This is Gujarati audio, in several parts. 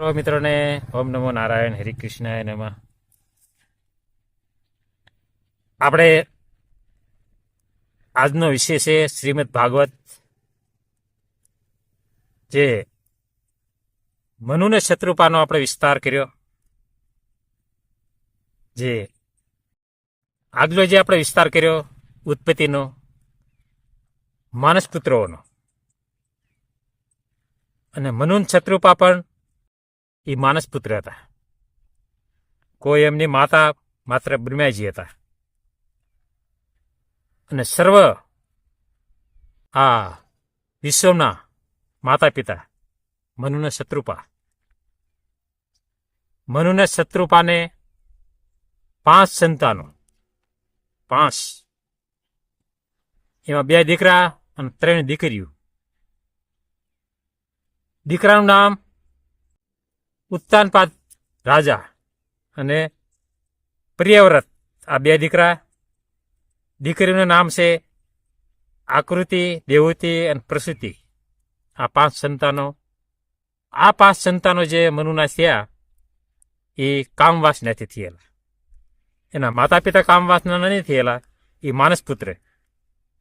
સર્વ મિત્રોને, ઓમ નમો નારાયણ, હરે કૃષ્ણાય નમઃ. આપણે આજનો વિષય છે શ્રીમદ ભાગવત, જે મનુને શત્રુપાનો આપણે વિસ્તાર કર્યો, જે આગલો જે આપણે વિસ્તાર કર્યો, ઉત્પત્તિનો માનસ પુત્રોનો અને મનુન શત્રુપા પણ એ માનસ પુત્ર હતા કોઈ એમની માતા માત્ર બ્રહ્માજી હતા અને સર્વ આ વિશ્વના માતા પિતા મનુને શત્રુપા મનુને શત્રુપાને પાંચ સંતાનો પાંચ એમાં બે દીકરા અને ત્રણ દીકરીઓ દીકરાનું નામ ઉત્તાનપાદ રાજા અને પ્રિયવ્રત. આ બે દીકરા દીકરીનું નામ છે આકૃતિ દેવતી અને પ્રસૂતિ. આ પાંચ સંતાનો. આ પાંચ સંતાનો જે મનુના થયા, એ કામવાસ નથી થયેલા. એના માતા પિતા કામવાસના નથી થયેલા, એ માનસ પુત્ર.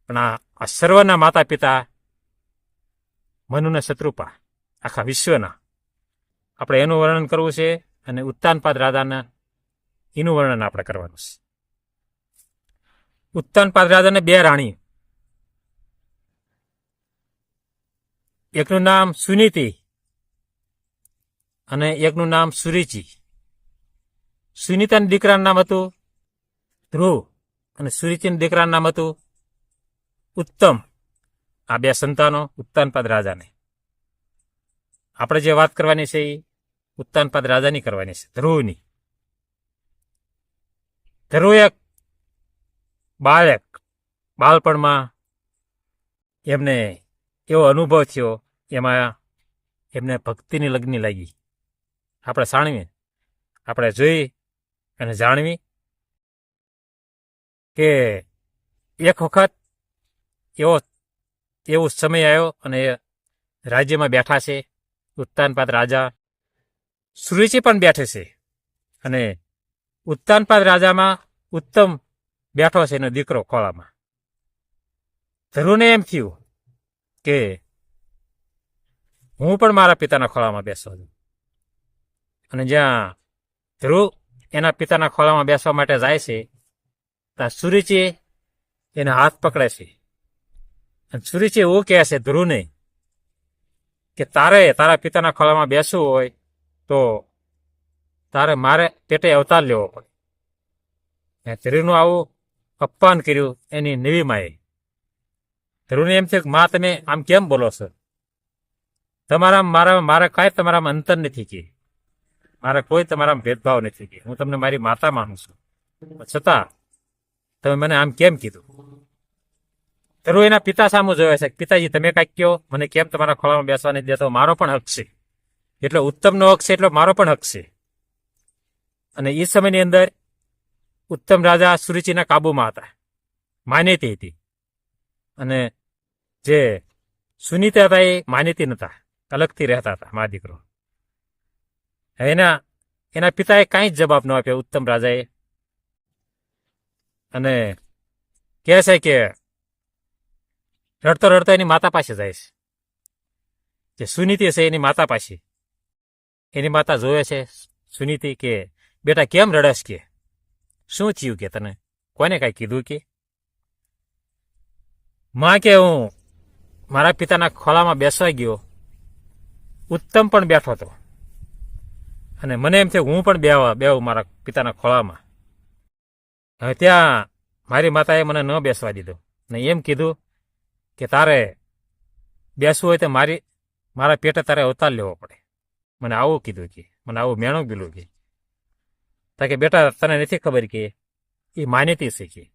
પણ આ સર્વના માતા પિતા મનુના શત્રુપા, આખા વિશ્વના. આપણે એનું વર્ણન કરવું છે અને ઉત્તાનપાદ રાજાના એનું વર્ણન આપણે કરવાનું છે. ઉત્તાનપાદ રાધાને બે રાણી. એકનું નામ સુનીતિ અને એકનું નામ સુરીચી. સુનીતાના દીકરાનું નામ હતું ધ્રુવ અને સુરીચીના દીકરાનું નામ હતું ઉત્તમ. આ બે સંતાનો ઉત્તાનપાદ રાજાને આપણે જે વાત કરવાની છે એ ઉત્તાનપાદ રાજાની કરવાની છે. ધ્રુવની. ધ્રુવ એક બાળક બાળપણમાં એમને એવો અનુભવ થયો, એમાં એમને ભક્તિની લગ્ન લાગી. આપણે જાણવી આપણે જોઈ અને જાણવી કે એક વખત એવો એવો સમય આવ્યો અને રાજ્યમાં બેઠા છે ઉત્તાનપાદ રાજા સુરુચિ પણ બેઠે છે. અને ઉત્તાનપાદ રાજામાં ઉત્તમ બેઠો છે એનો દીકરો ખોળામાં. ધ્રુવને એમ થયું કે હું પણ મારા પિતાના ખોળામાં બેસવા છું અને જ્યાં ધ્રુવ એના પિતાના ખોળામાં બેસવા માટે જાય છે, ત્યાં સુરુચિ એના હાથ પકડે છે. અને સુરુચિ એવું કહે છે ધ્રુવને કે તારે તારા પિતાના ખોળામાં બેસવું હોય તો તારે મારે પેટે અવતાર લેવો પડે. ધ્રુવનું આવું અપમાન કર્યું, એની નવી માએ ધ્રુવને એમ થયું કે માં, તમે આમ કેમ બોલો છો? તમારા મારા મારા કાંઈ તમારામાં અંતર નથી કે. મારા કોઈ તમારામાં ભેદભાવ નથી કે. હું તમને મારી માતા માનું છું. છતાં તમે મને આમ કેમ કીધું? ધ્રુવ એના પિતા સામે જોયા છે. પિતાજી, તમે કાંઈક કહો? મને કેમ તમારા ખોળામાં બેસવા નથી દેતો? મારો પણ હક છે. એટલો ઉત્તમનો હક છે એટલો મારો પણ હક છે. અને એ સમયની અંદર ઉત્તમ રાજા સુરુચિના કાબુમાં હતા. માન્યતી હતી. અને જે સુનીતા હતા એ માન્યતી નતા અલગથી રહેતા હતા, મા દીકરો. એના એના પિતાએ કાંઈ જ જવાબ ન આપ્યો ઉત્તમ રાજાએ. અને કહે છે કે રડતો રડતો એની માતા પાસે જાય છે. જે સુનીતિ છે એની માતા પાસે એની માતા જોવે છે સુનીતિ કે, બેટા, કેમ રડસ કે? શું થયું કે તને? કોને કાંઈ કીધું કે? માં કે હું મારા પિતાના ખોળામાં બેસવા ગયો. ઉત્તમ પણ બેઠો હતો. અને મને એમ થયું હું પણ બેવા, બેવું મારા પિતાના ખોળામાં. હવે ત્યાં મારી માતાએ મને ન બેસવા દીધો. ને એમ કીધું કે તારે બેસવું હોય તો મારી, મારા પેટે તારે અવતાર લેવો પડે. મને આવું કીધું કે, મને આવું મેણું ગયેલું કે. તાકે બેટા તને નથી ખબર કે એ માન્યતી છે કે.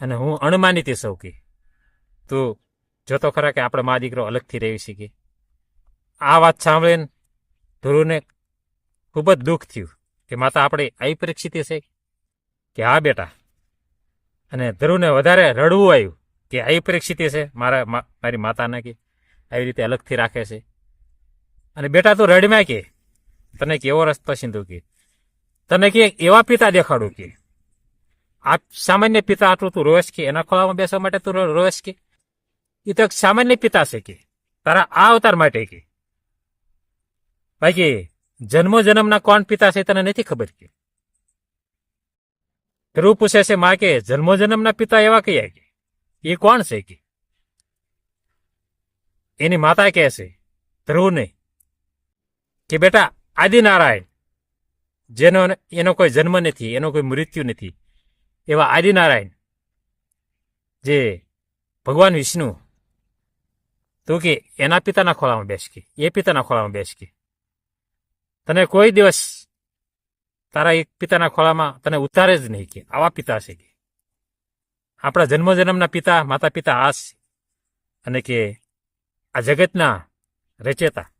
અને હું અણમાન્યતી સૌ કે. તું જોતો ખરા કે આપણે મા દીકરો અલગથી રહી શકીએ આ વાત સાંભળીને ધ્રુવને ખૂબ જ દુઃખ થયું કે માતા આપણી પરિસ્થિતિ છે કે હા બેટા. અને ધ્રુવને વધારે રડવું આવ્યું કે પરિસ્થિતિ છે મારા મારી માતાને કે. આવી રીતે અલગથી રાખે છે. અને બેટા તું રડમ્યા કે? તને કેવો રસ્તો સિંધુ કે? તને કે એવા પિતા દેખાડું કે? આ સામાન્ય પિતા આટલું તું રોશ કે? એના ખોળામાં બેસવા માટે તું રોશ કે? એ તો સામાન્ય પિતા છે કે? તારા આ અવતાર માટે કે? બાકી જન્મો જન્મના કોણ પિતા છે તને નથી ખબર કે? ધ્રુવ પૂછે છે, માં કે જન્મો જન્મના પિતા એવા કયા કે? એ કોણ છે કે? એની માતા કહે છે, ધ્રુવને કે બેટા, આદિનારાયણ, જેનો એનો કોઈ જન્મ નથી, એનો કોઈ મૃત્યુ નથી, એવા આદિનારાયણ, જે ભગવાન વિષ્ણુ, તું કે એના પિતાના ખોળામાં બેસ કે, એ પિતાના ખોળામાં બેસ કે. તને કોઈ દિવસ તારા એક પિતાના ખોળામાં તને ઉતારે જ નહીં કે, આવા પિતા છે કે. આપણા જન્મ જન્મના પિતા માતા પિતા આ છે. અને કે આ જગતના રચેતા,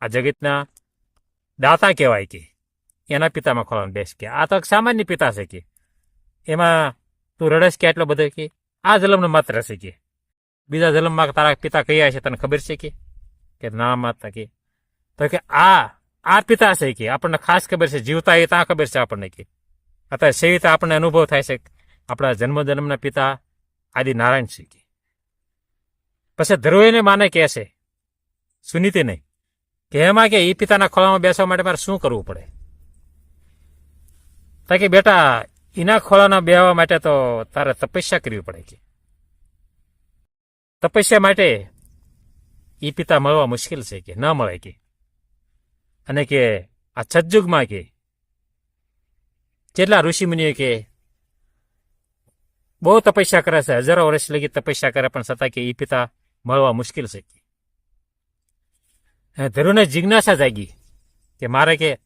આ જગતના દાતા કહેવાય કે, એના પિતામાં ખોલવાનું બેસ કે. આ તો સામાન્ય પિતા છે કે. એમાં તું રડસ કે એટલો બધો કે? આ જલમનો માત્ર છે કે. બીજા જલમમાં તારા પિતા કયા છે તને ખબર છે કે? ના માતા કે. તો કે આ આ પિતા છે કે. આપણને ખાસ ખબર છે, જીવતા એ ત્યાં ખબર છે આપણને કે. અત્યારે સેવિતા આપણને અનુભવ થાય છે આપણા જન્મ જન્મના પિતા આદિ નારાયણ છે કે. પછી ધ્રુવેને માને કહે છે, સુનીતિ નહીં. કે એમાં કે એ પિતાના ખોળામાં બેસવા માટે મારે શું કરવું પડે? કે બેટા એના ખોળાના બેહવા માટે તો તારે તપસ્યા કરવી પડે કે. તપસ્યા માટે એ પિતા મળવા મુશ્કેલ છે કે, ન મળે કે. અને કે આ છજ્જુગમાં કે, જેટલા ઋષિમુનિઓ કે, બહુ તપસ્યા કરે છે, હજારો વર્ષ લગી તપસ્યા કરે, પણ છતાં કે એ પિતા મળવા મુશ્કેલ છે કે. ધરુને જિજ્ઞાસા જાગી કે મારે કે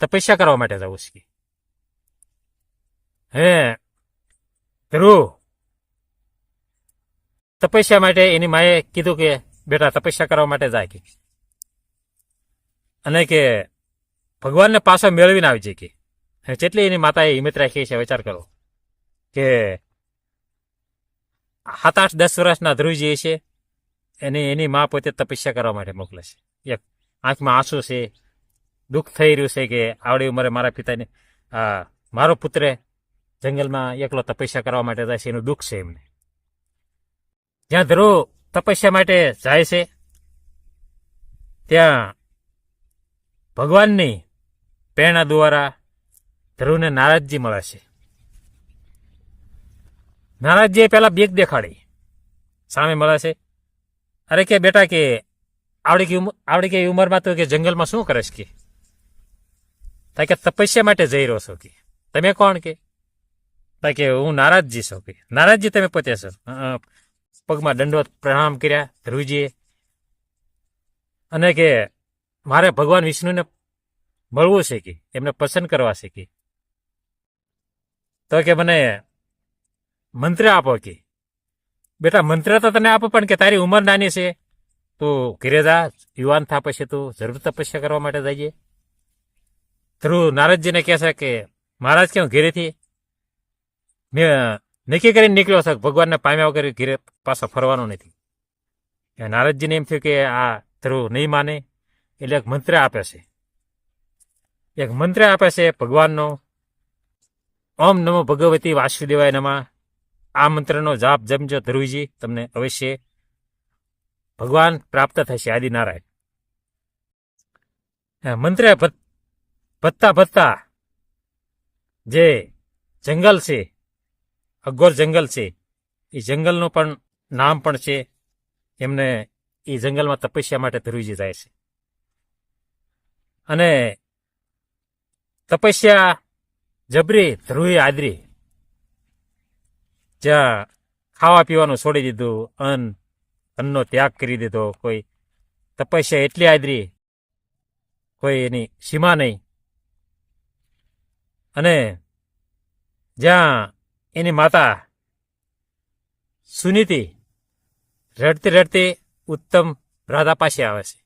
તપસ્યા કરવા માટે જવું છે હે ધ્રુવ તપસ્યા માટે એની માએ કીધું કે, બેટા, તપસ્યા કરવા માટે જાય કે. અને કે, ભગવાનને પાછો મેળવીને આવી જાય કે જેટલી એની માતાએ હિંમત રાખી છે, વિચાર કરો. કે સાત, આઠ, દસ વર્ષના ધ્રુવજી છે એની એની મા પોતે તપસ્યા કરવા માટે મોકલે છે. એક આંખમાં આંસુ છે, દુઃખ થઈ રહ્યું છે કે આવડી ઉંમરે મારા પિતાને મારો પુત્ર જંગલમાં એકલો તપસ્યા કરવા માટે જાય છે, એનું દુઃખ છે એમને. જ્યાં ધ્રુવ તપસ્યા માટે જાય છે, ત્યાં ભગવાનની પ્રેરણા દ્વારા ધ્રુવને નારાજજી મળે છે. નારાજજીએ પેલા બેગ દેખાડી. સામે મળે છે, અરે કે બેટા કે આવડી આવડી કે ઉંમરમાં તો કે જંગલમાં શું કરીશ કે? તા કે તપસ્યા માટે જઈ રહ્યો છો કે? તમે કોણ કે? તા કે હું નારાજજી છો કે? નારાજજી તમે પોતે છો? પગમાં દંડવત પ્રણામ કર્યા, ધ્રુવજીએ. અને કે મારે ભગવાન વિષ્ણુને મળવું છે કે? એમને પસંદ કરવા છે કે? તો કે મને મંત્ર આપો કે? બેટા, મંત્ર તો તને આપો, પણ કે તારી ઉંમર નાની છે. તું ઘેરે જા, યુવાન થા પછી તું જરૂર તપસ્યા કરવા માટે જઈએ ધ્રુવ નારદજીને કહે છે કે, મહારાજ, કેમ ઘેરેથી? મેં નક્કી કરીને નીકળ્યો છે ભગવાનને પામ્યા વગર ઘેરે પાછો ફરવાનો નથી. નારદજીને એમ થયું કે, આ ધ્રુવ નહીં માને. એટલે એક મંત્ર આપે છે. એક મંત્ર આપે છે ભગવાનનો, ઓમ નમો ભગવતી વાસુદેવાય નમા. આ મંત્રનો જાપ જમજો ધ્રુવજી, તમને અવશ્ય ભગવાન પ્રાપ્ત થશે, આદિનારાયણ. મંત્રે ભત્તા ભત્તા જે જંગલ છે, અઘોર જંગલ છે, એ જંગલનું પણ નામ પણ છે, એમને એ જંગલમાં તપસ્યા માટે ધ્રુવજી જાય છે. અને તપસ્યા જબરી ધ્રુવી આદરી. જ્યાં ખાવા પીવાનું છોડી દીધું, અન્ન અન્નનો ત્યાગ કરી દીધો. કોઈ તપસ્યા એટલી આદરી. કોઈ એની સીમા નહીં. અને જ્યાં એની માતા સુનીતિ રડતી રડતી ઉત્તમ રાધા પાસે આવે છે.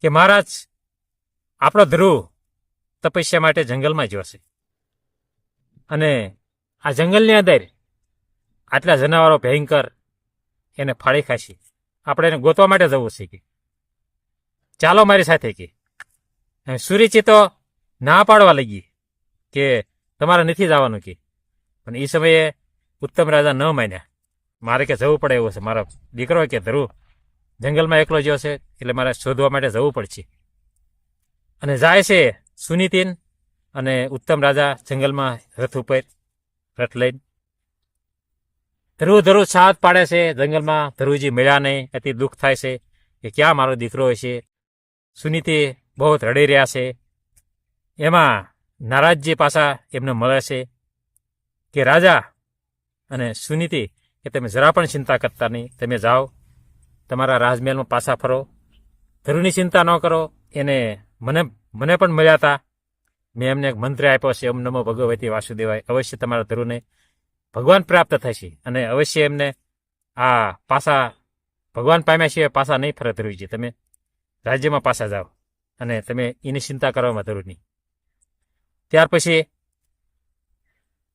કે મહારાજ, આપણો ધ્રુવ તપસ્યા માટે જંગલમાં જોશે અને આ જંગલની અંદર આટલા જનાવરો ભયંકર એને ફાળી ખાશી આપણે એને ગોતવા માટે જવું છે કે. ચાલો મારી સાથે કે. સુરીચી તો ના પાડવા લાગી કે તમારે નથી જવાનું કે. પણ એ સમયે ઉત્તમ રાજા ન માન્યા. મારે કે જવું પડે એવું છે. મારો દીકરો કે ધ્રુવ જંગલમાં એકલો જ્યો છે, એટલે મારે શોધવા માટે જવું પડશે. અને જાય છે સુનીતિન અને ઉત્તમ રાજા જંગલમાં રથ ઉપર રથ લઈને. ધ્રુવ ધ્રુવ સાથ પાડે છે, જંગલમાં ધ્રુવજી મળ્યા નહીં, અતિ દુઃખ થાય છે કે ક્યાં મારો દીકરો છે સુનીતિ બહુ રડી રહ્યા છે. એમાં નારાજજી પાછા એમને મળે છે કે રાજા અને સુનીતિ કે તમે જરા પણ ચિંતા કરતા નહીં, તમે જાઓ, તમારા રાજમહેલમાં પાછા ફરો. ધ્રુવની ચિંતા ન કરો, એને મને મને પણ મળ્યા હતા. મેં એમને એક મંત્ર આપ્યો છે, ઓમ નમો ભગવતી વાસુદેવાય, અવશ્ય તમારા ધ્રુવને ભગવાન પ્રાપ્ત થશે અને અવશ્ય એમને આ પાસા, ભગવાન પામ્યા સિવાય પાછા નહીં ફરે છે. તમે રાજ્યમાં પાછા જાઓ અને તમે એની ચિંતા કરવામાં જરૂર નહીં. ત્યાર પછી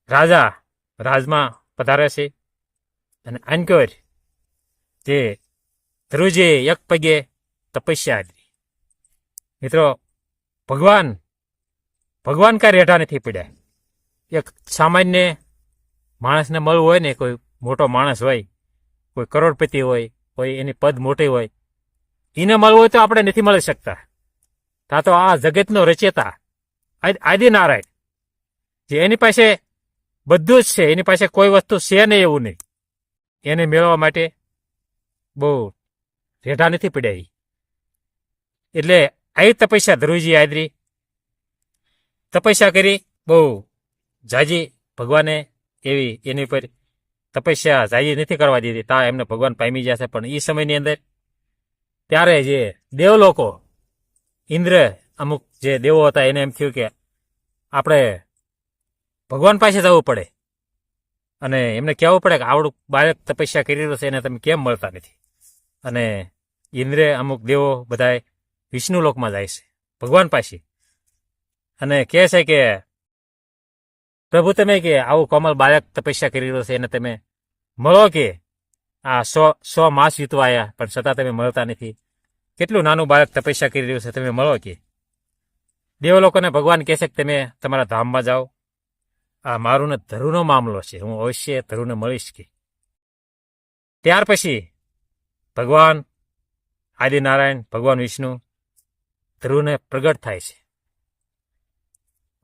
રાજા રાજમાં પધારે છે અને આનકોર તે ધ્રુજે એક પગે તપસ્યા હતી મિત્રો, ભગવાન ભગવાન કાંઈ રેઠા નથી પડ્યા. એક સામાન્ય માણસને મળવું હોય ને, કોઈ મોટો માણસ હોય, કોઈ કરોડપતિ હોય, કોઈ એની પદ મોટી હોય, એને મળવું હોય તો આપણે નથી મળી શકતા. તા તો આ જગતનો રચેતા. આદિ, આદિનારાયણ. જે એની પાસે બધું જ છે, એની પાસે કોઈ વસ્તુ છે નહીં એવું નહીં. એને મેળવવા માટે બહુ રેઢા નથી પડ્યા એટલે આવી તપસ્યા ધ્રુવજી આદરી. તપસ્યા કરી બહુ જાજી ભગવાને એવી એની પર તપસ્યા જાહેર નથી કરવા દીધી. તા એમને ભગવાન પામી જશે પણ એ સમયની અંદર ત્યારે જે દેવલોકો, ઇન્દ્ર અમુક જે દેવો હતા, એને એમ થયું કે આપણે ભગવાન પાસે જવું પડે. અને એમને કહેવું પડે કે આવડું બાળક તપસ્યા કરી રહ્યો છે, એને તમે કેમ મળતા નથી? અને ઇન્દ્રે અમુક દેવો બધાય વિષ્ણુ લોકમાં જાય છે, ભગવાન પાસે. અને કહે છે કે પ્રભુ, તમે કે આવું કોમલ બાળક તપસ્યા કરી રહ્યો છે, એને તમે મળો કે? આ સો સો માસ વીતવાયા પણ છતાં તમે મળતા નથી. કેટલું નાનું બાળક તપસ્યા કરી રહ્યું છે, તમે મળો કે? દેવ લોકોને ભગવાન કહે છે કે તમે તમારા ધામમાં જાઓ. આ મારું ને ધરુનો મામલો છે, હું અવશ્ય ધરુને મળીશ કે. ત્યાર પછી ભગવાન આદિનારાયણ, ભગવાન વિષ્ણુ ધ્રુવને પ્રગટ થાય છે.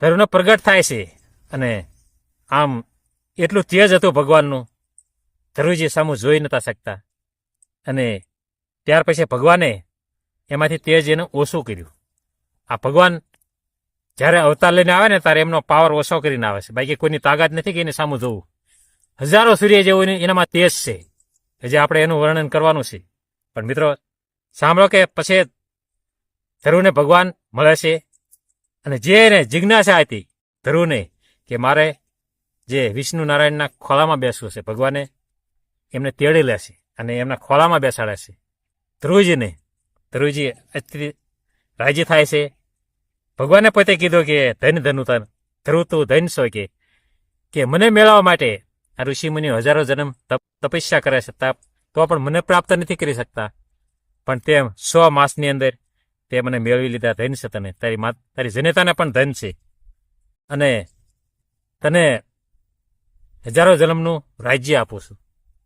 ધ્રુવને પ્રગટ થાય છે. અને આમ એટલું તેજ હતું ભગવાનનું. ધ્રુવજી સામું જોઈ નતા શકતા. અને ત્યાર પછી ભગવાને એમાંથી તેજ એને ઓછું કર્યું. આ ભગવાન જ્યારે અવતાર લઈને આવે ને ત્યારે એમનો પાવર ઓછો કરીને આવે છે. બાકી કોઈની તાકાત નથી કે એને સામું જોવું. હજારો સૂર્ય જેવું એનામાં તેજ છે. જે આપણે એનું વર્ણન કરવાનું છે. પણ મિત્રો, સાંભળો કે પછી ધ્રુવને ભગવાન મળે છે. અને જે એને જિજ્ઞાસા હતી ધ્રુવને કે મારે જે વિષ્ણુ નારાયણના ખોળામાં બેસવું છે, ભગવાને એમને તેડી લેશે અને એમના ખોળામાં બેસાડે છે. ધ્રુવજીને ધ્રુવજી અત્યારે રાજી થાય છે. ભગવાને પોતે કીધું કે, ધન ધનુ તન ધ્રુવ તું ધન સો કે કે મને મેળવવા માટે આ ઋષિમુનિઓ હજારો જન્મ તપ, તપસ્યા કરે છે તપ તો પણ મને પ્રાપ્ત નથી કરી શકતા. પણ તેમ સો માસની અંદર તે મને મેળવી લીધા ધન છે તને. તારી તારી જનેતાને પણ ધન છે. અને તને હજારો જન્મનું રાજ્ય આપું છું.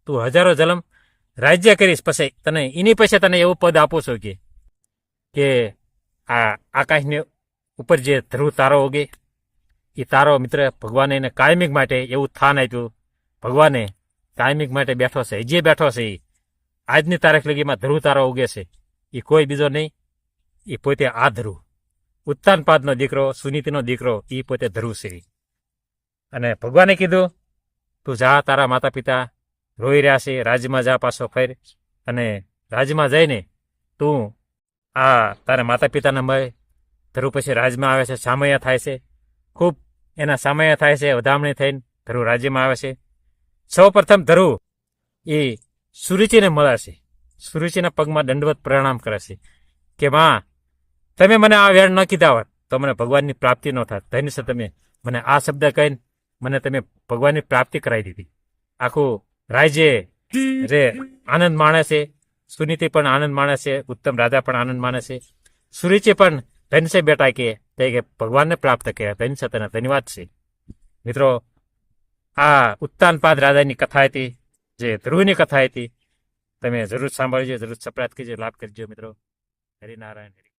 તું હજારો જન્મ રાજ્ય કરીશ પછી તને એની પછી તને એવું પદ આપું છું કે કે આ આકાશની ઉપર જે ધ્રુવ તારો ઉગે, એ તારો મિત્ર ભગવાને એને કાયમિક માટે એવું થાન આપ્યું. ભગવાને કાયમિક માટે બેઠો છે, જે બેઠો છે એ આજની તારીખ લગીમાં ધ્રુવ તારો ઉગે છે. એ કોઈ બીજો નહીં, એ પોતે આ ધ્રુવ. ઉત્તાનપાદનો દીકરો, સુનીતિનો દીકરો, એ પોતે ધ્રુવ છે. અને ભગવાને કીધું, તું જા તારા માતા પિતા રોઈ રહ્યા છે, રાજ્યમાં જા પાછો ફેર અને રાજ્યમાં જઈને તું આ તારા માતા પિતાને મળે ધ્રુવ પછી રાજમાં આવે છે, સામૈયા થાય છે. ખૂબ એના સામૈયા થાય છે વધામણી થઈને ધ્રુવ રાજ્યમાં આવે છે. સૌ પ્રથમ ધ્રુવ એ સુરુચિને મળે છે. સુરુચિના પગમાં દંડવત પ્રણામ કરે છે કે, માં, તમે મને આ વેળ ન કીધા હોત તો મને ભગવાનની પ્રાપ્તિ ન થાત. ધન્ય છે તમે. મને આ શબ્દ કહીને મને તમે ભગવાનની પ્રાપ્તિ કરાવી દીધી. આખું રાજ્ય રે આનંદ માણસે સુનીતિ પણ આનંદ માણસે ઉત્તમ રાધા પણ આનંદ માણસે સુરીચે પણ ધનસે બેટા કે તે કે ભગવાનને પ્રાપ્ત કર્યા. ધનસે તને ધન્યવાદ છે. મિત્રો, આ ઉત્તાનપાદ રાજાની કથા હતી, જે ધ્રુવની કથા હતી. તમે જરૂર સાંભળજો, જરૂર સપ્રાત કરજો લાભ કરજો મિત્રો. હરિનારાયણ હરિ